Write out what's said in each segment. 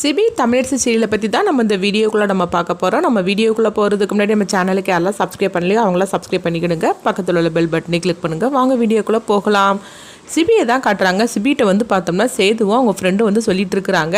CP Tamilarasu சீரியலை பற்றி தான் நம்ம இந்த வீடியோக்குள்ளே நம்ம பார்க்க போகிறோம் நம்ம வீடியோக்குள்ளே போகிறதுக்கு முன்னாடி நம்ம சேனலுக்கு யாரெல்லாம் சப்ஸ்கிரைப் பண்ணலையோ அவங்களாம் சப்ஸ்கிரைப் பண்ணிக்கிடுங்க. பக்கத்தில் உள்ள பெல் பட்டனை கிளிக் பண்ணுங்கள் வாங்க வீடியோக்குள்ளே போகலாம். சிபியை தான் காட்டுறாங்க. சிபிகிட்ட வந்து பார்த்தோம்னா சேதுவும் அவங்க ஃப்ரெண்டும் வந்து சொல்லிட்டு இருக்கிறாங்க.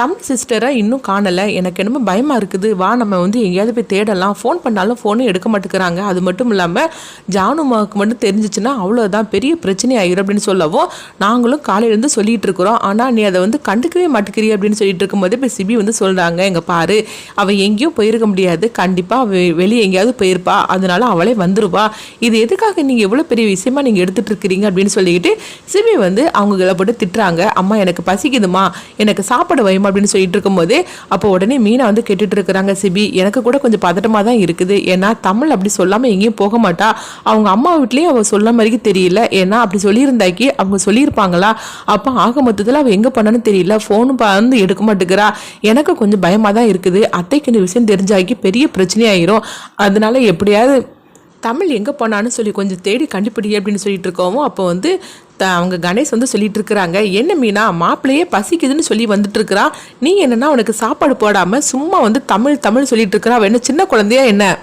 தம் சிஸ்டரை இன்னும் காணலை. எனக்கு என்னமோ பயமாக இருக்குது. வா நம்ம வந்து எங்கேயாவது போய் தேடலாம். ஃபோன் பண்ணாலும் ஃபோனும் எடுக்க மாட்டேங்கிறாங்க. அது மட்டும் இல்லாமல் ஜானுமாவுக்கு மட்டும் தெரிஞ்சிச்சுன்னா அவ்வளோதான் பெரிய பிரச்சனை ஆயிரும் அப்படின்னு சொல்லவும் நாங்களும் காலையிலேருந்து சொல்லிட்டு இருக்கிறோம். ஆனால் நீ அதை வந்து கண்டுக்கவே மாட்டேங்கிறிய அப்படின்னு சொல்லிட்டு இருக்கும்போது இப்போ சிபி வந்து சொல்கிறாங்க எங்கள் பாரு அவள் எங்கேயும் போயிருக்க முடியாது. கண்டிப்பாக அவள் வெளியே எங்கேயாவது போயிருப்பா. அதனால அவளே வந்துருவா. இது எதுக்காக நீங்கள் எவ்வளோ பெரிய விஷயமா நீங்கள் எடுத்துட்டு இருக்கிறீங்க அப்படின்னு சொல்லிக்கிட்டு சிபி வந்து அவங்களை போட்டு திட்டுறாங்க. அம்மா எனக்கு பசிக்குதுமா எனக்கு சாப்பாடு வயமா அப்படின்னு சொல்லிட்டு இருக்கும்போது அப்போ உடனே மீனா வந்து கேட்டுட்டு இருக்கிறாங்க சிபி எனக்கு கூட கொஞ்சம் பதட்டமாக தான் இருக்குது. ஏன்னா தமிழ் அப்படி சொல்லாமல் எங்கேயும் போக மாட்டா. அவங்க அம்மா வீட்லேயும் அவள் சொல்ல மாதிரி தெரியல. ஏன்னா அப்படி சொல்லியிருந்தாக்கி அவங்க சொல்லியிருப்பாங்களா? அப்போ ஆக மொத்தத்தில் அவள் எங்கே பண்ணான்னு தெரியல. ஃபோனும் வந்து எடுக்க மாட்டேங்கிறா எனக்கு கொஞ்சம் பயமாக தான் இருக்குது. அத்தைக்கு இந்த விஷயம் தெரிஞ்சாக்கி பெரிய பிரச்சனையாயிரும். அதனால எப்படியாவது தமிழ் எங்கே போனான்னு சொல்லி கொஞ்சம் தேடி கண்டுபிடி அப்படின்னு சொல்லிட்டு இருக்கோமோ அப்போ வந்து அவங்க கணேஷ் வந்து சொல்லிட்டு இருக்கிறாங்க என்ன மீனா மாப்பிள்ளையே பசிக்குதுன்னு சொல்லி வந்துட்டு இருக்கிறா நீ என்னன்னா அவனுக்கு சாப்பாடு போடாமல் சும்மா வந்து தமிழ் தமிழ் சொல்லிட்டு இருக்கிறா அவ என்ன சின்ன குழந்தையா என்ன?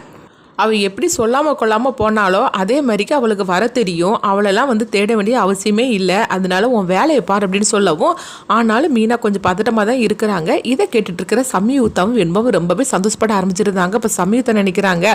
அவள் எப்படி சொல்லாமல் கொள்ளாமல் போனாலோ அதே மாதிரிக்கு அவளுக்கு வர தெரியும். அவளெல்லாம் வந்து தேட வேண்டிய அவசியமே இல்லை. அதனால உன் வேலையை பார் அப்படின்னு சொல்லவும் ஆனாலும் மீனா கொஞ்சம் பதட்டமாக தான் இருக்கிறாங்க. இதை கேட்டுட்டு இருக்கிற சமயூத்தாவும் என்பவும் ரொம்பவே சந்தோஷப்பட ஆரம்பிச்சிருந்தாங்க. இப்போ சமயூத்தை நினைக்கிறாங்க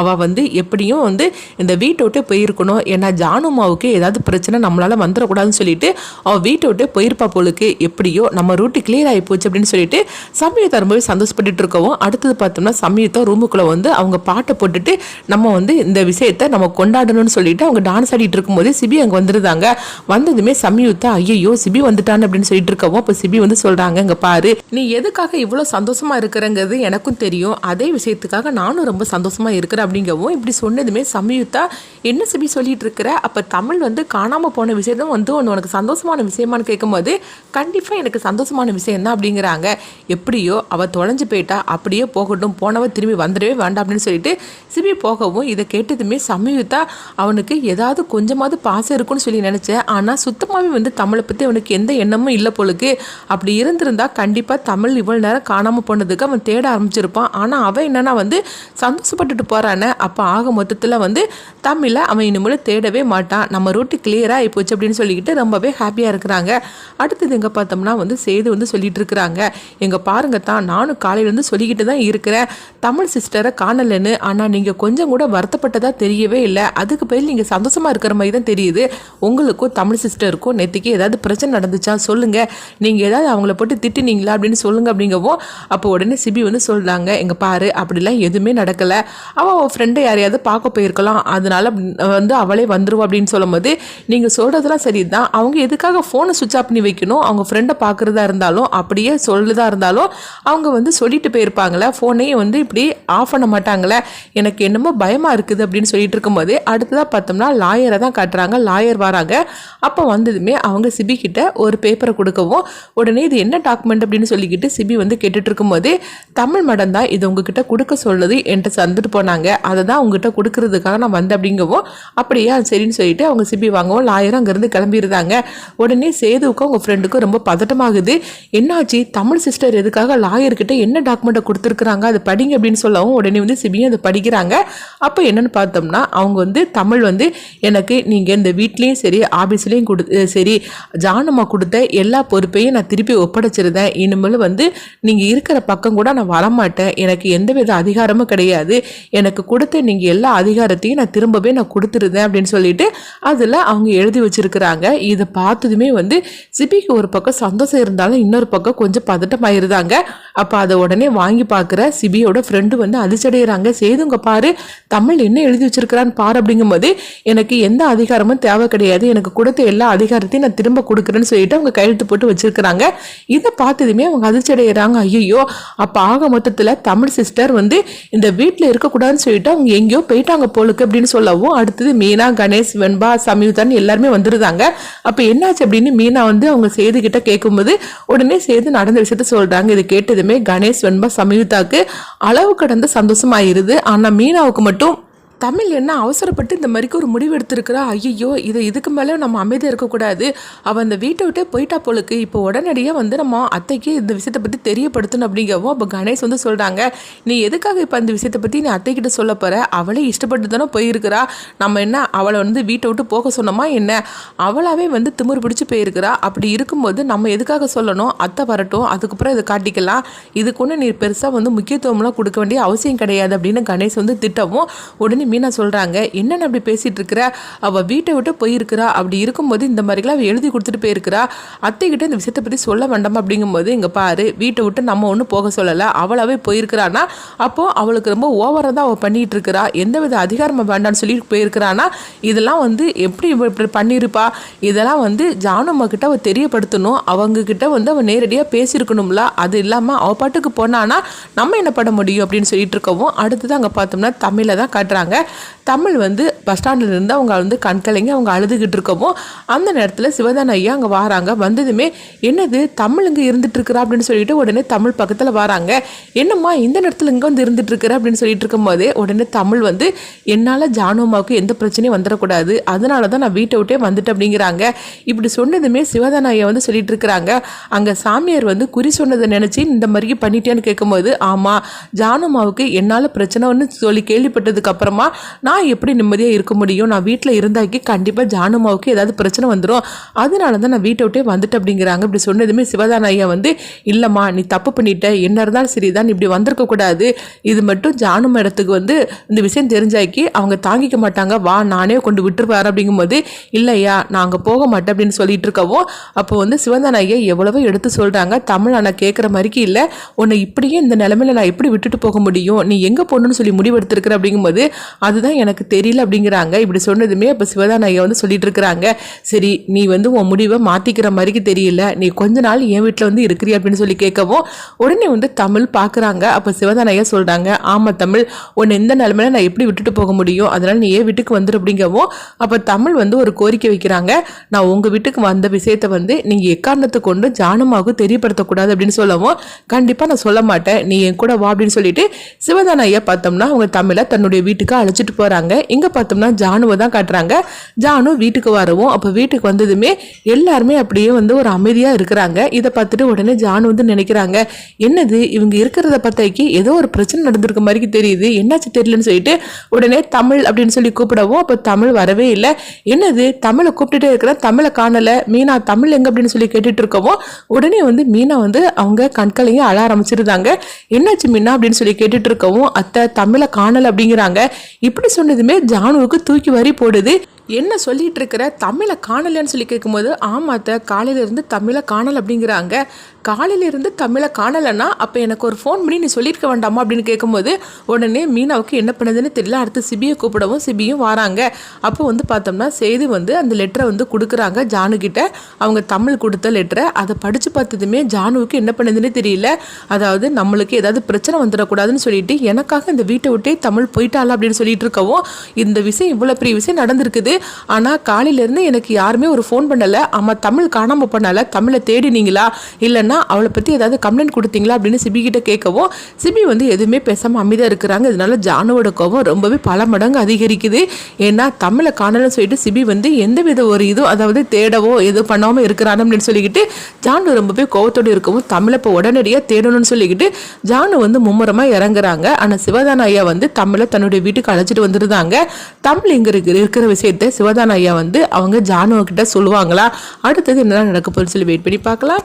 அவள் வந்து எப்படியும் வந்து இந்த வீட்டை விட்டு போயிருக்கணும். ஏன்னா ஜானுமாவுக்கு ஏதாவது பிரச்சனை நம்மளால் வந்துடக்கூடாதுன்னு சொல்லிட்டு அவள் வீட்டை விட்டு போயிருப்பா போலுக்கு. எப்படியோ நம்ம ரூட்டு கிளியர் ஆகி போச்சு அப்படின்னு சொல்லிட்டு சமயத்தை ரொம்பவே சந்தோஷப்பட்டு இருக்கவும் அடுத்தது பார்த்தோம்னா சமயத்தை ரூமுக்குள்ளே வந்து அவங்க பாட்டை போட்டுட்டு நம்ம வந்து இந்த விஷயத்தை நம்ம கொண்டாடணும்னு சொல்லிட்டு அவங்க டான்ஸ் ஆடிட்டு இருக்கும்போது சிபி அங்கே வந்துருந்தாங்க. வந்ததுமே சம்யுத்தா ஐயோ சிபி வந்துட்டான் அப்படின்னு சொல்லிட்டு இருக்கவும் அப்போ சிபி வந்து சொல்கிறாங்க இங்கே பாரு நீ எதுக்காக இவ்வளோ சந்தோஷமாக இருக்கிறங்கிறது எனக்கும் தெரியும். அதே விஷயத்துக்காக நானும் ரொம்ப சந்தோஷமாக இருக்கிறேன் அப்படிங்கவும் இப்படி சொன்னதுமே சமயுத்தா என்ன சிபி சொல்லிட்டு இருக்கிற? அப்போ தமிழ் வந்து காணாமல் போன விஷயத்தும் வந்து ஒன்று உனக்கு சந்தோஷமான விஷயமான்னு கேட்கும்போது கண்டிப்பாக எனக்கு சந்தோஷமான விஷயம் தான் அப்படிங்கிறாங்க. எப்படியோ அவள் தொலைஞ்சு போயிட்டா அப்படியே போகட்டும் போனவ திரும்பி வந்துடவே வேண்டாம் அப்படின்னு சொல்லிட்டு சிபி போகவும் இதை கேட்டதுமே சமயுத்தா அவனுக்கு ஏதாவது கொஞ்சமாவது பாசம் இருக்குன்னு சொல்லி நினச்சேன் ஆனால் சுத்தமாகவே வந்து தமிழை பற்றி அவனுக்கு எந்த எண்ணமும் இல்லை போலுக்கு. அப்படி இருந்திருந்தா கண்டிப்பாக தமிழ் இவ்வளோ நேரம் காணாமல் போனதுக்கு அவன் தேட ஆரம்பிச்சிருப்பான். ஆனால் அவன் என்னென்னா வந்து சந்தோஷப்பட்டுட்டு போகிறானே அப்போ ஆக மொத்தத்தில் வந்து தமிழை அவன் இனிமேல் தேடவே மாட்டான். நம்ம ரூட்டு கிளியராக ஆகிப்போச்சு அப்படின்னு சொல்லிக்கிட்டு ரொம்பவே ஹாப்பியாக இருக்கிறாங்க. அடுத்தது எங்கே பார்த்தோம்னா வந்து சேது வந்து சொல்லிட்டு இருக்கிறாங்க. எங்கள் பாருங்க தான் நானும் காலையிலேருந்து சொல்லிக்கிட்டு தான் இருக்கிறேன். தமிழ் சிஸ்டரை காணலைன்னு. ஆனால் நீங்கள் கொஞ்சம் கூட வருத்தப்பட்டதாக தெரியவே இல்லை. அதுக்கு பேர் நீங்கள் சந்தோஷமாக இருக்கிற மாதிரி தான் தெரியுது. உங்களுக்கும் தமிழ் சிஸ்டருக்கும் நேற்றுக்கு ஏதாவது பிரச்சனை நடந்துச்சா சொல்லுங்கள் நீங்கள் ஏதாவது அவங்கள போட்டு திட்டினீங்களா அப்படின்னு சொல்லுங்கள் அப்படிங்கவும் அப்போ உடனே சிபி வந்து சொல்கிறாங்க எங்கள் பாரு அப்படிலாம் எதுவுமே நடக்கலை. அவள் அவள் ஃப்ரெண்டை யாரையாவது பார்க்க போயிருக்கலாம். அதனால வந்து அவளே வந்துடுவோம் அப்படின்னு சொல்லும்போது நீங்கள் சொல்கிறதுலாம் சரி தான் அவங்க எதுக்காக ஃபோனை சுவிச் ஆஃப் பண்ணி வைக்கணும்? அவங்க ஃப்ரெண்டை பார்க்குறதா இருந்தாலும் அப்படியே சொல்லுதா இருந்தாலும் அவங்க வந்து சொல்லிட்டு போயிருப்பாங்களே ஃபோனையும் வந்து இப்படி ஆஃப் பண்ண மாட்டாங்களே எனக்கு எனக்கு என்னமோ பயமாக இருக்குது அப்படின்னு சொல்லிட்டு இருக்கும்போது அடுத்ததாக பார்த்தோம்னா லாயரை தான் காட்டுறாங்க. லாயர் வராங்க. அப்போ வந்ததுமே அவங்க சிபி கிட்ட ஒரு பேப்பரை கொடுக்கவும் உடனே இது என்ன டாக்குமெண்ட் அப்படின்னு சொல்லிக்கிட்டு சிபி வந்து கேட்டுட்டு இருக்கும்போது தமிழ் மடம் தான் இது உங்ககிட்ட கொடுக்க சொல்லுது என்கிட்ட சந்துட்டு போனாங்க. அதை தான் உங்ககிட்ட கொடுக்கறதுக்காக நான் வந்தேன் அப்படிங்கவும் அப்படியே அது சரின்னு சொல்லிட்டு அவங்க சிபி வாங்கவும் லாயரும் அங்கேருந்து கிளம்பிடுறாங்க. உடனே சேதுவுக்கும் அவங்க ஃப்ரெண்டுக்கும் ரொம்ப பதட்டமாகுது. என்னாச்சு? தமிழ் சிஸ்டர் எதுக்காக லாயர்கிட்ட என்ன டாக்குமெண்ட்டை கொடுத்துருக்குறாங்க? அதை படிங்க அப்படின்னு சொல்லவும் உடனே வந்து சிபியும் அதை படிக்கிறாங்க. அப்போ என்னன்னு பார்த்தோம்னா அவங்க வந்து தமிழ் வந்து எனக்கு நீங்கள் இந்த வீட்லேயும் சரி ஆஃபீஸ்லேயும் கொடு சரி ஜானம்மா கொடுத்த எல்லா பொறுப்பையும் நான் திருப்பி ஒப்படைச்சிருந்தேன். இனிமேல் வந்து நீங்கள் இருக்கிற பக்கம் கூட நான் வரமாட்டேன். எனக்கு எந்தவித அதிகாரமும் கிடையாது. எனக்கு கொடுத்த நீங்கள் எல்லா அதிகாரத்தையும் நான் திரும்பவே நான் கொடுத்துருந்தேன் அப்படின்னு சொல்லிட்டு அதில் அவங்க எழுதி வச்சுருக்கிறாங்க. இதை பார்த்ததுமே வந்து சிபிக்கு ஒரு பக்கம் சந்தோஷம் இருந்தாலும் இன்னொரு பக்கம் கொஞ்சம் பதட்டமாயிருந்தாங்க. அப்போ அதை உடனே வாங்கி பார்க்குற சிபியோட ஃப்ரெண்டு வந்து அதிர்ச்சடைகிறாங்க சேதுங்க பாரு தமிழ் என்ன எழுதி வச்சிருக்கிறான்னு பாரு அப்படிங்கும்போது எனக்கு எந்த அதிகாரமும் தேவை கிடையாது. எனக்கு கொடுத்த எல்லா அதிகாரத்தையும் நான் திரும்ப கொடுக்குறேன்னு சொல்லிட்டு அவங்க கையெழுத்து போட்டு வச்சிருக்கிறாங்க. இதை பார்த்ததுமே அவங்க அதிர்ச்சடைகிறாங்க ஐயோ அப்போ ஆக மொத்தத்தில் தமிழ் சிஸ்டர் வந்து இந்த வீட்டில் இருக்கக்கூடாதுன்னு சொல்லிட்டு அவங்க எங்கேயோ போயிட்டாங்க போலுக்கு அப்படின்னு சொல்லவும் அடுத்தது மீனா கணேஷ் வெண்பா சமயுதான் எல்லாருமே வந்துருந்தாங்க. அப்போ என்னாச்சு அப்படின்னு மீனா வந்து அவங்க சேது கிட்ட கேட்கும்போது உடனே சேது நடந்த விஷயத்த சொல்கிறாங்க இது கேட்டது ரெண்டுமே கணேஷ் வெண்பா சமயுதாக்கு அளவு கடந்த சந்தோஷமாயிருது. ஆனால் மீனாவுக்கு மட்டும் தமிழ் என்ன அவசரப்பட்டு இந்த மாதிரிக்கு ஒரு முடிவு எடுத்திருக்கிறா? ஐயோ இதை இதுக்கு மேலே நம்ம அமைதியாக இருக்கக்கூடாது. அவள் அந்த வீட்டை விட்டே போயிட்டா போலுக்கு. இப்போ உடனடியாக வந்து நம்ம அத்தைக்கு இந்த விஷயத்தை பற்றி தெரியப்படுத்தணும் அப்படிங்கவும் அப்போ கணேஷ் வந்து சொல்கிறாங்க நீ எதுக்காக இப்போ அந்த விஷயத்தை பற்றி நீ அத்தைக்கிட்ட சொல்ல போகிற அவளே இஷ்டப்பட்டு தானே போயிருக்கிறா. நம்ம என்ன அவளை வந்து வீட்டை விட்டு போக சொன்னோமா என்ன? அவளாவே வந்து திமிரு பிடிச்சி போயிருக்கிறா. அப்படி இருக்கும்போது நம்ம எதுக்காக சொல்லணும்? அத்தை வரட்டும் அதுக்கப்புறம் இதை காட்டிக்கலாம். இதுக்கு ஒன்று நீ பெருசாக வந்து முக்கியத்துவம்லாம் கொடுக்க வேண்டிய அவசியம் கிடையாது அப்படின்னு கணேஷ் வந்து திட்டவும் உடனே மீனா சொல்கிறாங்க என்னென்ன அப்படி பேசிகிட்டு இருக்கிற அவள் வீட்டை விட்டு போயிருக்கிறா. அப்படி இருக்கும்போது இந்த மாதிரிலாம் அவள் எழுதி கொடுத்துட்டு போயிருக்கிறா. அத்தைக்கிட்ட இந்த விஷயத்தை பற்றி சொல்ல வேண்டாமா அப்படிங்கும்போது இங்கே பாரு வீட்டை விட்டு நம்ம ஒன்றும் போக சொல்லலை. அவளாவே போயிருக்கிறான்னா அப்போது அவளுக்கு ரொம்ப ஓவராக தான் அவள் பண்ணிகிட்டு இருக்கிறா எந்த வித அதிகாரமாக வேண்டாம்னு சொல்லி போயிருக்கிறான்னா இதெல்லாம் வந்து எப்படி இப்படி பண்ணியிருப்பா இதெல்லாம் வந்து ஜானம்மா கிட்ட அவள் தெரியப்படுத்தணும். அவங்கக்கிட்ட வந்து அவள் நேரடியாக பேசியிருக்கணும்ல. அது இல்லாமல் அவள் பாட்டுக்கு போனான்னா நம்ம என்ன பண்ண முடியும் அப்படின்னு சொல்லிட்டு இருக்கவும் அடுத்தது அங்கே பார்த்தோம்னா தமிழில் தான் காட்டுறாங்க. தமிழ் வந்து பஸ் ஸ்டாண்டில் இருந்து அவங்க வந்து கண்கலைங்க அவங்க அழுதுகிட்டு இருக்கமோ அந்த நேரத்தில் சிவதான ஐயா அங்கே வராங்க. வந்ததுமே என்னது தமிழ் இங்கே இருந்துட்டு இருக்கிறா அப்படின்னு சொல்லிட்டு உடனே தமிழ் பக்கத்தில் வராங்க. என்னம்மா இந்த நேரத்தில் இங்கே வந்து இருந்துட்டு இருக்கிற அப்படின்னு சொல்லிட்டு இருக்கும்போதே உடனே தமிழ் வந்து என்னால் ஜானுமாவுக்கு எந்த பிரச்சனையும் வந்துடக்கூடாது. அதனால தான் நான் வீட்டை விட்டே வந்துட்டு அப்படிங்கிறாங்க. இப்படி சொன்னதுமே சிவதான ஐயா வந்து சொல்லிட்டு இருக்கிறாங்க. அங்கே சாமியார் வந்து குறி சொன்னதை நினச்சி இந்த மாதிரி பண்ணிட்டேன்னு கேட்கும்போது ஆமாம் ஜானுமாவுக்கு என்னால் பிரச்சனைன்னு சொல்லி கேள்விப்பட்டதுக்கு அப்புறமா நான் எப்படி நிம்மதியாக இருக்க முடியும்? நான் வீட்டில் இருந்தாக்கி கண்டிப்பாக ஜானுமாவுக்கு ஏதாவது பிரச்சனை வந்துடும் அதனால தான் நான் வீட்டை விட்டே வந்துட்டு அப்படிங்கிறாங்க. இப்படி சொன்னதுமே சிவதான ஐயா வந்து இல்லைம்மா நீ தப்பு பண்ணிட்ட. என்ன இருந்தாலும் சரிதான் இப்படி வந்திருக்கக்கூடாது இது மட்டும் ஜானுமா இடத்துக்கு வந்து இந்த விஷயம் தெரிஞ்சாக்கி அவங்க தாங்கிக்க மாட்டாங்க. வா நானே கொண்டு விட்டுருவார். அப்படிங்கும்போது இல்லையா நாங்கள் போக மாட்டேன். அப்படின்னு சொல்லிட்டு இருக்கவும் அப்போ வந்து சிவதான ஐயா எவ்வளவோ எடுத்து சொல்கிறாங்க தமிழ் ஆனால் கேட்குற மாதிரிக்கு இல்லை. உன்னை இப்படியே இந்த நிலமையில நான் எப்படி விட்டுட்டு போக முடியும்? நீ எங்கே போகணும்னு சொல்லி முடிவெடுத்திருக்கிற? அப்படிங்கும்போது அதுதான் எனக்கு தெரியல அப்படிங்கிறாங்க. இப்படி சொன்னதுமே இப்போ சிவதான ஐயா வந்து சொல்லிட்டு இருக்கிறாங்க சரி நீ வந்து உன் முடிவை மாற்றிக்கிற மாதிரிக்கு தெரியல. நீ கொஞ்ச நாள் என் வீட்டில் வந்து இருக்கிறீ அப்படின்னு சொல்லி கேட்கவும் உடனே வந்து தமிழ் பார்க்குறாங்க அப்போ சிவதான ஐயா சொல்கிறாங்க ஆமாம் தமிழ் உன்னை எந்த நிலமையில நான் எப்படி விட்டுட்டு போக முடியும்? அதனால் நீ ஏன் வீட்டுக்கு வந்துரு? அப்படிங்கவும் அப்போ தமிழ் வந்து ஒரு கோரிக்கை வைக்கிறாங்க. நான் உங்கள் வீட்டுக்கு வந்த விஷயத்தை வந்து நீங்கள் எக்காரணத்தை கொண்டு ஜானமாகவும் தெரியப்படுத்தக்கூடாது அப்படின்னு சொல்லவும் கண்டிப்பாக நான் சொல்ல மாட்டேன். நீ என் கூட வா அப்படின்னு சொல்லிட்டு சிவதான ஐயா பார்த்தோம்னா அவங்க தமிழை தன்னுடைய வீட்டுக்கு அழைச்சிட்டு போகிறாங்க இங்கே பார்த்தோம்னா ஜானுவை தான் காட்டுறாங்க. ஜானு வீட்டுக்கு வரவும். அப்போ வீட்டுக்கு வந்ததுமே எல்லாருமே அப்படியே வந்து ஒரு அமைதியாக இருக்கிறாங்க. இதை பார்த்துட்டு உடனே ஜானு வந்து நினைக்கிறாங்க என்னது? இவங்க இருக்கிறத பார்த்தாக்கி ஏதோ ஒரு பிரச்சனை நடந்திருக்க மாதிரி தெரியுது. என்னாச்சு தெரியலன்னு சொல்லிட்டு உடனே தமிழ் அப்படின்னு சொல்லி கூப்பிடவும் அப்போ தமிழ் வரவே இல்லை. என்னது? தமிழை கூப்பிட்டுட்டே இருக்கிற தமிழை காணலை. மீனா தமிழ் எங்கே? அப்படின்னு சொல்லி கேட்டுட்டு இருக்கவும் உடனே வந்து மீனா வந்து அவங்க கண்களையும் அழ ஆரம்பிச்சிருந்தாங்க. என்னாச்சு மீனா? அப்படின்னு சொல்லி கேட்டுட்டு இருக்கவும் அத்தை தமிழை காணலை அப்படிங்கிறாங்க. இப்படி சொன்னதுமே ஜானுவுக்கு தூக்கி வரி போடுது. என்ன சொல்லிட்டு இருக்கிற தமிழை காணலைன்னு சொல்லி கேட்கும்போது ஆமாத்த காலையிலேருந்து தமிழை காணல் அப்படிங்கிறாங்க. காலையிலேருந்து தமிழை காணலைன்னா அப்போ எனக்கு ஒரு ஃபோன் பண்ணி நீ சொல்லியிருக்க வேண்டாமா அப்படின்னு கேட்கும்போது உடனே மீனாவுக்கு என்ன பண்ணுதுன்னு தெரியல. அடுத்து சிபியை கூப்பிடவும் சிபியும் வராங்க. அப்போ வந்து பார்த்தோம்னா செய்தி வந்து அந்த லெட்டரை வந்து கொடுக்குறாங்க ஜானுக்கிட்ட அவங்க தமிழ் கொடுத்த லெட்டரை அதை படித்து பார்த்ததுமே ஜானுவுக்கு என்ன பண்ணுதுன்னு தெரியல. அதாவது நம்மளுக்கு ஏதாவது பிரச்சனை வந்துடக்கூடாதுன்னு சொல்லிட்டு எனக்காக இந்த வீட்டை விட்டே தமிழ் போயிட்டாள் அப்படின்னு சொல்லிட்டு இருக்கவும் இந்த விஷயம் இவ்வளோ பெரிய விஷயம் நடந்திருக்குது. ஆனால் காலையிலேருந்து எனக்கு யாருமே ஒரு ஃபோன் பண்ணலை. ஆமாம் தமிழ் காணாமல் பண்ணலை தமிழை தேடினீங்களா? இல்லைன்னா அவளை பற்றி ஏதாவது கம்ப்ளைண்ட் கொடுத்தீங்களா? அப்படின்னு சிபி கிட்ட கேட்கவும் சிபி வந்து எதுவுமே பேசாமல் அமைதியாக இருக்கிறாங்க. இதனால ஜானுவோட கோபம் ரொம்பவே பல மடங்கு அதிகரிக்குது. ஏன்னா தமிழை காணலன்னு சொல்லிட்டு சிபி வந்து எந்த வித ஒரு இதுவும் அதாவது தேடவோ எதுவும் பண்ணாமல் இருக்கிறான் அப்படின்னு சொல்லிக்கிட்டு ஜானு ரொம்பவே கோவத்தோடு இருக்கவும் தமிழை இப்போ உடனடியாக தேடணும்னு சொல்லிக்கிட்டு ஜானு வந்து மும்முரமாக இறங்குறாங்க. ஆனால் சிவதான ஐயா வந்து தமிழை தன்னுடைய வீட்டுக்கு அழைச்சிட்டு வந்துருந்தாங்க. தமிழ் இங்கே இருக்கிற இருக்கிற விஷயத்த சிவதான ஐயா வந்து அவங்க ஜானுவ கிட்ட சொல்லுவாங்களா? அடுத்தது என்ன நடக்க போகுதுன்னு சொல்லி வெயிட் பண்ணி பார்க்கலாம்.